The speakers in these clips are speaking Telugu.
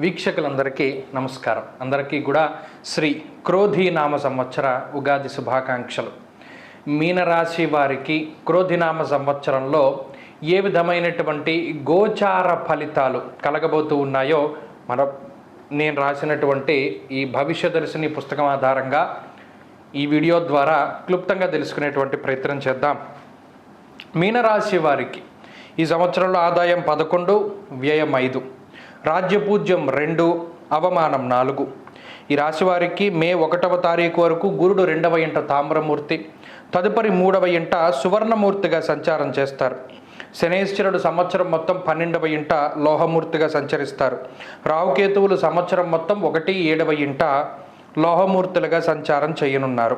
వీక్షకులందరికీ నమస్కారం. అందరికీ కూడా శ్రీ క్రోధి నామ సంవత్సర ఉగాది శుభాకాంక్షలు. మీనరాశి వారికి క్రోధినామ సంవత్సరంలో ఏ విధమైనటువంటి గోచార ఫలితాలు కలగబోతూ ఉన్నాయో మన నేను రాసినటువంటి ఈ భవిష్యదర్శిని పుస్తకం ఆధారంగా ఈ వీడియో ద్వారా క్లుప్తంగా తెలుసుకునేటువంటి ప్రయత్నం చేద్దాం. మీనరాశి వారికి ఈ సంవత్సరంలో ఆదాయం పదకొండు వ్యయం ఐదు. రాజ్యపూజ్యం రెండు అవమానం నాలుగు. ఈ రాశివారికి మే ఒకటవ తారీఖు వరకు గురుడు రెండవ ఇంట తామ్రమూర్తి తదుపరి మూడవ ఇంట సువర్ణమూర్తిగా సంచారం చేస్తారు. శనేశ్వరుడు సంవత్సరం మొత్తం పన్నెండవ ఇంట లోహమూర్తిగా సంచరిస్తారు. రావుకేతువులు సంవత్సరం మొత్తం ఒకటి ఏడవ ఇంట లోహమూర్తులుగా సంచారం చేయనున్నారు.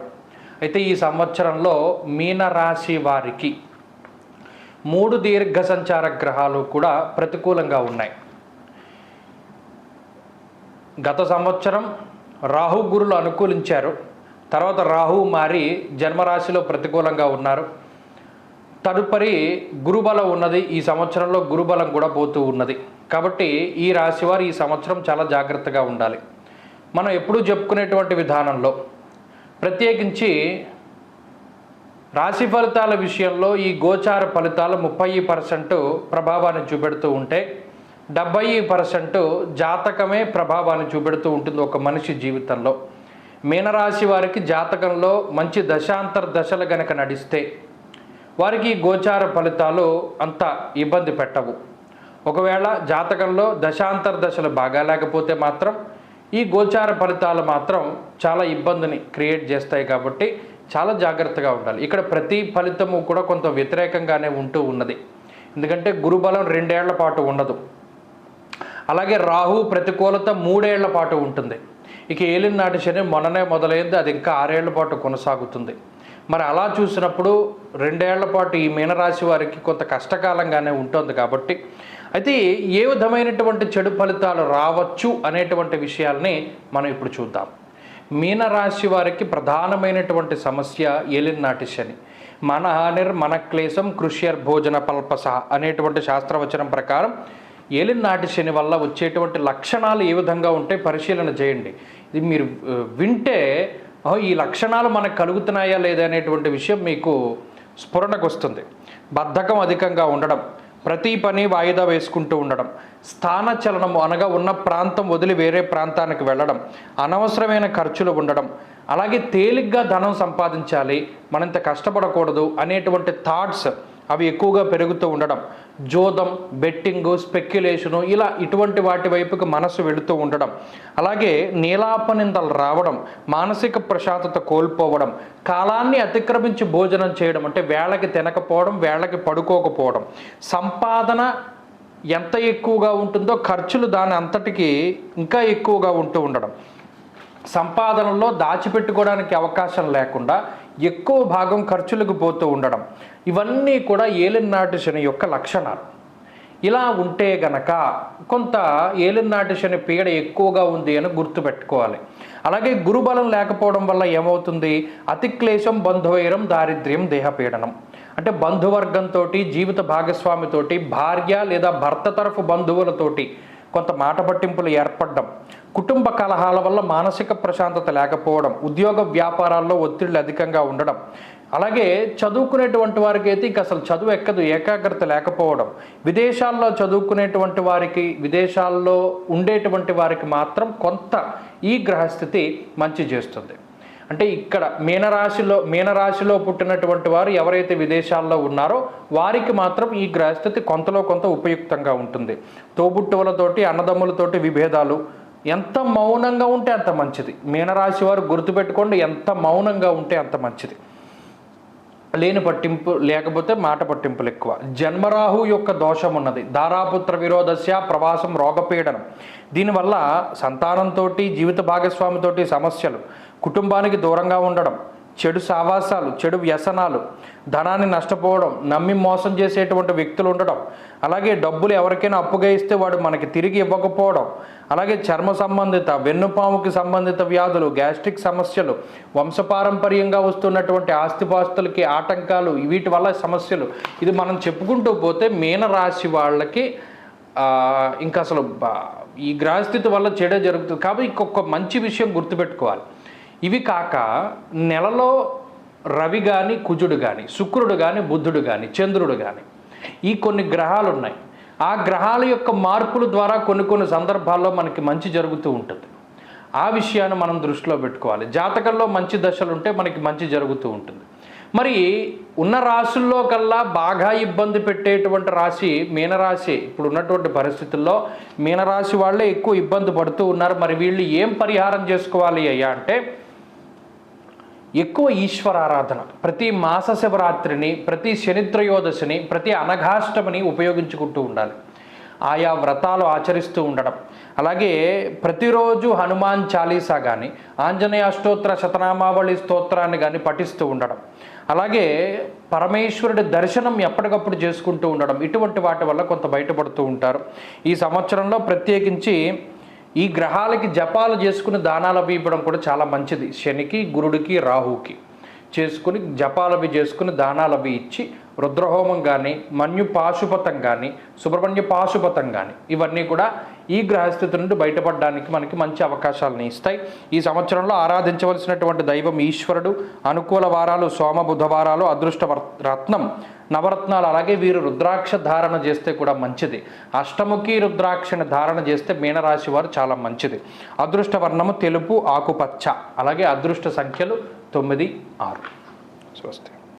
అయితే ఈ సంవత్సరంలో మీనరాశి వారికి మూడు దీర్ఘ సంచార గ్రహాలు కూడా ప్రతికూలంగా ఉన్నాయి. గత సంవత్సరం రాహు గురులు అనుకూలించారు. తర్వాత రాహు మారి జన్మరాశిలో ప్రతికూలంగా ఉన్నారు. తదుపరి గురుబలం ఉన్నది. ఈ సంవత్సరంలో గురుబలం కూడా పోతూ ఉన్నది. కాబట్టి ఈ రాశి వారు ఈ సంవత్సరం చాలా జాగ్రత్తగా ఉండాలి. మనం ఎప్పుడూ చెప్పుకునేటువంటి విధానంలో ప్రత్యేకించి రాశి ఫలితాల విషయంలో ఈ గోచార ఫలితాలు ముప్పై పర్సెంట్ ప్రభావాన్ని చూపెడుతూ ఉంటే డెబ్బై పర్సెంట్ జాతకమే ప్రభావాన్ని చూపెడుతూ ఉంటుంది ఒక మనిషి జీవితంలో. మీనరాశి వారికి జాతకంలో మంచి దశాంతర దశలు గనక నడిస్తే వారికి ఈ గోచార ఫలితాలు అంత ఇబ్బంది పెట్టవు. ఒకవేళ జాతకంలో దశాంతర దశలు బాగా లేకపోతే మాత్రం ఈ గోచార ఫలితాలు మాత్రం చాలా ఇబ్బందిని క్రియేట్ చేస్తాయి కాబట్టి చాలా జాగ్రత్తగా ఉండాలి. ఇక్కడ ప్రతి ఫలితము కూడా కొంత వ్యతిరేకంగానే ఉంటూ ఉన్నది. ఎందుకంటే గురుబలం రెండేళ్ళ పాటు ఉండదు. అలాగే రాహు ప్రతికూలత మూడేళ్ళ పాటు ఉంటుంది. ఇక ఏలిన నాటి శని మొన్ననే మొదలైంది అది ఇంకా ఆరేళ్ళ పాటు కొనసాగుతుంది. మరి అలా చూసినప్పుడు రెండేళ్ళ పాటు ఈ మీనరాశి వారికి కొంత కష్టకాలంగానే ఉంటుంది కాబట్టి అయితే ఏ విధమైనటువంటి చెడు ఫలితాలు రావచ్చు అనేటువంటి విషయాల్ని మనం ఇప్పుడు చూద్దాం. మీనరాశి వారికి ప్రధానమైనటువంటి సమస్య ఏలినాటి శని. మన హానిర్ మన క్లేశం కృష్యర్ భోజన పల్పస అనేటువంటి శాస్త్రవచనం ప్రకారం ఏలినాటి శని వల్ల వచ్చేటువంటి లక్షణాలు ఏ విధంగా ఉంటే పరిశీలన చేయండి. ఇది మీరు వింటే ఈ లక్షణాలు మనకు కలుగుతున్నాయా లేదా అనేటువంటి విషయం మీకు స్ఫురణకు వస్తుంది. బద్ధకం అధికంగా ఉండడం ప్రతి పని వాయిదా వేసుకుంటూ ఉండడం స్థానచలనము అనగా ఉన్న ప్రాంతం వదిలి వేరే ప్రాంతానికి వెళ్ళడం అనవసరమైన ఖర్చులు ఉండడం అలాగే తేలిగ్గా ధనం సంపాదించాలి మనంత కష్టపడకూడదు అనేటువంటి థాట్స్ అవి ఎక్కువగా పెరుగుతూ ఉండడం జోదం బెట్టింగు స్పెక్యులేషను ఇలా ఇటువంటి వాటి వైపుకి మనసు వెళుతూ ఉండడం. అలాగే నీలాపనిందలు రావడం మానసిక ప్రశాంతత కోల్పోవడం కాలాన్ని అతిక్రమించి భోజనం చేయడం అంటే వేళకి తినకపోవడం వేళకి పడుకోకపోవడం. సంపాదన ఎంత ఎక్కువగా ఉంటుందో ఖర్చులు దాని అంతటికి ఇంకా ఎక్కువగా ఉంటూ ఉండడం. సంపాదనలో దాచిపెట్టుకోవడానికి అవకాశం లేకుండా ఎక్కువ భాగం ఖర్చులకు పోతూ ఉండడం. ఇవన్నీ కూడా ఏలినాటి శని యొక్క లక్షణాలు. ఇలా ఉంటే గనక కొంత ఏలినాటి శని పీడ ఎక్కువగా ఉంది అని గుర్తుపెట్టుకోవాలి. అలాగే గురుబలం లేకపోవడం వల్ల ఏమవుతుంది? అతిక్లేశం బంధువైరం దారిద్ర్యం దేహపీడనం. అంటే బంధువర్గంతో జీవిత భాగస్వామితోటి భార్య లేదా భర్త తరఫు బంధువులతోటి కొంత మాట పట్టింపులు ఏర్పడడం. కుటుంబ కలహాల వల్ల మానసిక ప్రశాంతత లేకపోవడం ఉద్యోగ వ్యాపారాల్లో ఒత్తిళ్ళు అధికంగా ఉండడం అలాగే చదువుకునేటువంటి వారికి అయితే ఇంక అసలు చదువు ఎక్కదు ఏకాగ్రత లేకపోవడం విదేశాల్లో చదువుకునేటువంటి వారికి విదేశాల్లో ఉండేటువంటి వారికి మాత్రం కొంత ఈ గ్రహస్థితి మంచి చేస్తుంది. అంటే ఇక్కడ మీనరాశిలో మీనరాశిలో పుట్టినటువంటి వారు ఎవరైతే విదేశాల్లో ఉన్నారో వారికి మాత్రం ఈ గ్రహస్థితి కొంతలో కొంత ఉపయుక్తంగా ఉంటుంది. తోబుట్టువులతోటి అన్నదమ్ములతోటి విభేదాలు ఎంత మౌనంగా ఉంటే అంత మంచిది. మీనరాశి వారు గుర్తుపెట్టుకోండి ఎంత మౌనంగా ఉంటే అంత మంచిది. లేని పట్టింపు లేకపోతే మాట పట్టింపులు ఎక్కువ. జన్మరాహు యొక్క దోషం ఉన్నది. దారాపుత్ర విరోధస్య ప్రవాసం రోగపీడనం. దీనివల్ల సంతానంతో జీవిత భాగస్వామితోటి సమస్యలు కుటుంబానికి దూరంగా ఉండడం చెడు సావాసాలు చెడు వ్యసనాలు ధనాన్ని నష్టపోవడం నమ్మి మోసం చేసేటువంటి వ్యక్తులు ఉండడం అలాగే డబ్బులు ఎవరికైనా అప్పుగా ఇస్తే వాడు మనకి తిరిగి ఇవ్వకపోవడం అలాగే చర్మ సంబంధిత వెన్నుపాముకి సంబంధిత వ్యాధులు గ్యాస్ట్రిక్ సమస్యలు వంశపారంపర్యంగా వస్తున్నటువంటి ఆస్తిపాస్తులకి ఆటంకాలు వీటి వల్ల సమస్యలు ఇది మనం చెప్పుకుంటూ పోతే మీనరాశి వాళ్ళకి ఇంకా అసలు ఈ గ్రహస్థితి వల్ల చెడే జరుగుతుంది. కాబట్టి ఇంకొక మంచి విషయం గుర్తుపెట్టుకోవాలి. ఇవి కాక నెలలో రవి కానీ కుజుడు కానీ శుక్రుడు కానీ బుద్ధుడు కానీ చంద్రుడు కానీ ఈ కొన్ని గ్రహాలు ఉన్నాయి ఆ గ్రహాల యొక్క మార్పుల ద్వారా కొన్ని కొన్ని సందర్భాల్లో మనకి మంచి జరుగుతూ ఉంటుంది. ఆ విషయాన్ని మనం దృష్టిలో పెట్టుకోవాలి. జాతకంలో మంచి దశలు ఉంటే మనకి మంచి జరుగుతూ ఉంటుంది. మరి ఉన్న రాశుల్లో కల్లా బాగా ఇబ్బంది పెట్టేటువంటి రాశి మీనరాశి. ఇప్పుడు ఉన్నటువంటి పరిస్థితుల్లో మీనరాశి వాళ్ళే ఎక్కువ ఇబ్బంది పడుతూ ఉన్నారు. మరి వీళ్ళు ఏం పరిహారం చేసుకోవాలి అయ్యా అంటే ఎక్కువ ఈశ్వరారాధన. ప్రతి మాస శివరాత్రిని ప్రతి శనిత్రయోదశిని ప్రతి అనఘాష్టమిని ఉపయోగించుకుంటూ ఉండాలి. ఆయా వ్రతాలు ఆచరిస్తూ ఉండడం. అలాగే ప్రతిరోజు హనుమాన్ చాలీసా కానీ ఆంజనేయ అష్టోత్తర శతనామావళి స్తోత్రాన్ని కానీ పఠిస్తూ ఉండడం. అలాగే పరమేశ్వరుడి దర్శనం ఎప్పటికప్పుడు చేసుకుంటూ ఉండడం. ఇటువంటి వాటి వల్ల కొంత బయటపడుతూ ఉంటారు. ఈ సంవత్సరంలో ప్రత్యేకించి ఈ గ్రహాలకి జపాలు చేసుకుని దానాలు అవి ఇవ్వడం కూడా చాలా మంచిది. శనికి గురుడికి రాహుకి చేసుకుని జపాలు అవి చేసుకుని దానాలు అవి ఇచ్చి రుద్రహోమం కానీ మన్యు పాశుపతం కానీ సుబ్రహ్మణ్య పాశుపతం కానీ ఇవన్నీ కూడా ఈ గ్రహస్థితి నుండి బయటపడడానికి మనకి మంచి అవకాశాలను ఇస్తాయి. ఈ సంవత్సరంలో ఆరాధించవలసినటువంటి దైవం ఈశ్వరుడు అనుకూల వారాలు సోమ బుధవారాలు అదృష్ట రత్నం నవరత్నాలు అలాగే వీరు రుద్రాక్ష ధారణ చేస్తే కూడా మంచిది. అష్టముఖి రుద్రాక్షని ధారణ చేస్తే మీనరాశి వారు చాలా మంచిది. అదృష్ట వర్ణము తెలుపు ఆకుపచ్చ అలాగే అదృష్ట సంఖ్యలు తొమ్మిది ఆరు. స్వస్తి.